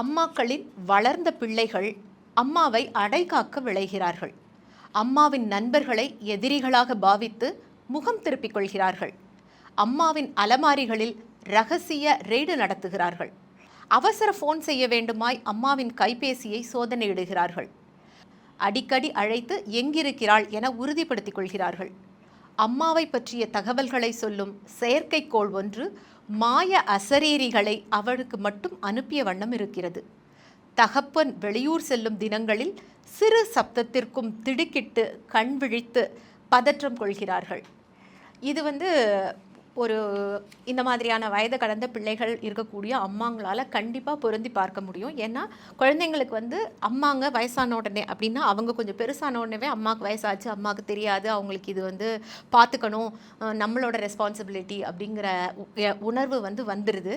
அம்மாக்களின் வளர்ந்த பிள்ளைகள் அம்மாவை அடைகாக்க விளைகிறார்கள். அம்மாவின் நண்பர்களை எதிரிகளாக பாவித்து முகம் திருப்பிக் கொள்கிறார்கள். அம்மாவின் அலமாரிகளில் ரகசிய ரெய்டு நடத்துகிறார்கள். அவசர ஃபோன் செய்ய வேண்டுமாய் அம்மாவின் கைபேசியை சோதனையிடுகிறார்கள். அடிக்கடி அழைத்து எங்கிருக்கிறாள் என உறுதிப்படுத்திக் கொள்கிறார்கள். அம்மாவை பற்றிய தகவல்களை சொல்லும் செயற்கைக்கோள் ஒன்று மாய அசரீரிகளை அவளுக்கு மட்டும் அனுப்பிய வண்ணம் இருக்கிறது. தகப்பன் வெளியூர் செல்லும் தினங்களில் சிறு சப்தத்திற்கும் திடுக்கிட்டு கண் விழித்து பதற்றம் கொள்கிறார்கள். இது வந்து ஒரு இந்த மாதிரியான வயது கடந்த பிள்ளைகள் இருக்கக்கூடிய அம்மாங்களால் கண்டிப்பாக பொருந்தி பார்க்க முடியும். ஏன்னா குழந்தைங்களுக்கு வந்து அம்மாங்க வயசான உடனே அப்படின்னா அவங்க கொஞ்சம் பெருசான உடனே அம்மாவுக்கு வயசாச்சு அம்மாவுக்கு தெரியாது அவங்களுக்கு இது வந்து பார்த்துக்கணும் நம்மளோட ரெஸ்பான்சிபிலிட்டி அப்படிங்கிற உ- உணர்வு வந்து வந்துடுது